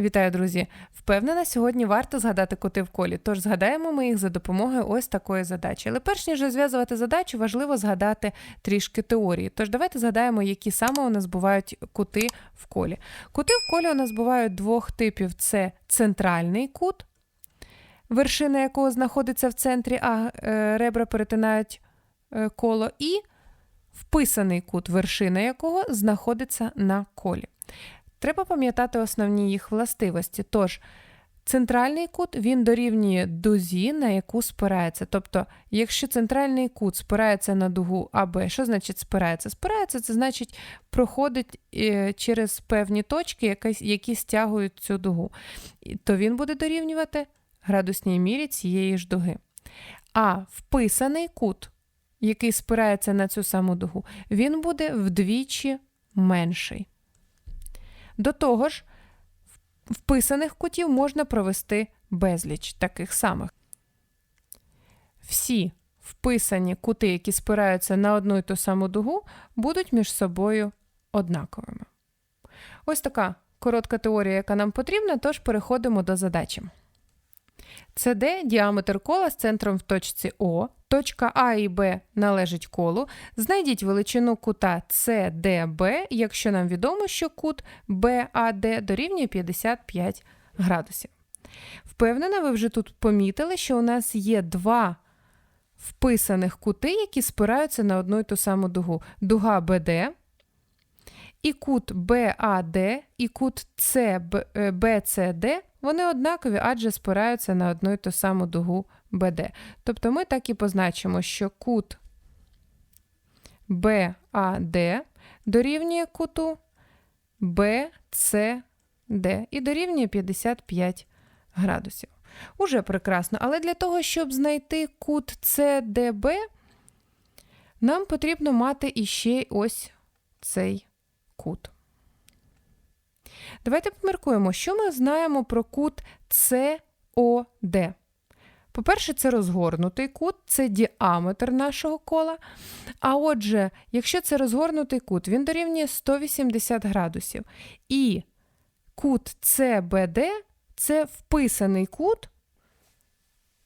Вітаю, друзі! Впевнена, сьогодні варто згадати коти в колі, тож згадаємо ми їх за допомогою ось такої задачі. Але перш ніж розв'язувати задачу, важливо згадати трішки теорії. Тож давайте згадаємо, які саме у нас бувають кути в колі. Кути в колі у нас бувають двох типів: це центральний кут, вершина якого знаходиться в центрі, а е, ребра перетинають е, коло, і вписаний кут, вершина якого знаходиться на колі. Треба пам'ятати основні їх властивості. Тож, центральний кут він дорівнює дузі, на яку спирається. Тобто, якщо центральний кут спирається на дугу АБ, що значить спирається? Спирається, це значить проходить е, через певні точки, які стягують цю дугу. То він буде дорівнювати градусній мірі цієї ж дуги. А вписаний кут, який спирається на цю саму дугу, він буде вдвічі менший. До того ж, вписаних кутів можна провести безліч таких самих. Всі вписані кути, які спираються на одну і ту саму дугу, будуть між собою однаковими. Ось така коротка теорія, яка нам потрібна, тож переходимо до задачі. CD – діаметр кола з центром в точці О, точка А і Б належить колу. Знайдіть величину кута CDB, якщо нам відомо, що кут BAD дорівнює 55 градусів. Впевнена, ви вже тут помітили, що у нас є два вписаних кути, які спираються на одну і ту саму дугу. Дуга BD, і кут BAD, і кут CBCD вони однакові, адже спираються на одну і ту саму дугу BD. Тобто ми так і позначимо, що кут BAD дорівнює куту BCD і дорівнює 55 градусів. Уже прекрасно. Але для того, щоб знайти кут CDB, нам потрібно мати іще ось цей кут. Давайте поміркуємо, що ми знаємо про кут COD. По-перше, це розгорнутий кут, це діаметр нашого кола. А отже, якщо це розгорнутий кут, він дорівнює 180 градусів. І кут CBD це вписаний кут,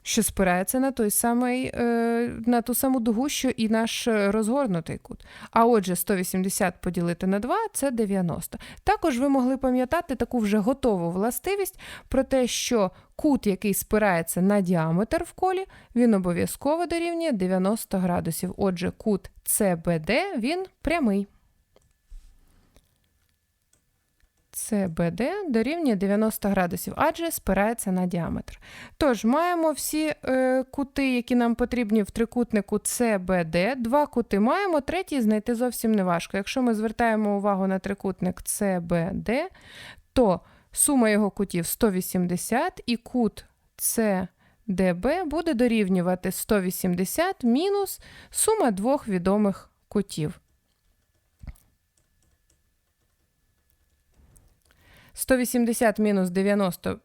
що спирається на той самий, е, на ту саму дугу, що і наш розгорнутий кут. А отже, 180 поділити на 2 це 90. Також ви могли пам'ятати таку вже готову властивість про те, що кут, який спирається на діаметр в колі, він обов'язково дорівнює 90 градусів. Отже, кут CBD він прямий. CBD дорівнює 90 градусів, адже спирається на діаметр. Тож, маємо всі е, кути, які нам потрібні в трикутнику CBD. Два кути маємо, третій знайти зовсім не важко. Якщо ми звертаємо увагу на трикутник CBD, то сума його кутів 180 і кут CDB буде дорівнювати 180 мінус сума двох відомих кутів. 180 мінус 90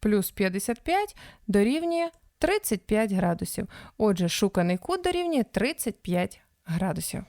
плюс 55 дорівнює 35 градусів. Отже, шуканий кут дорівнює 35 градусів.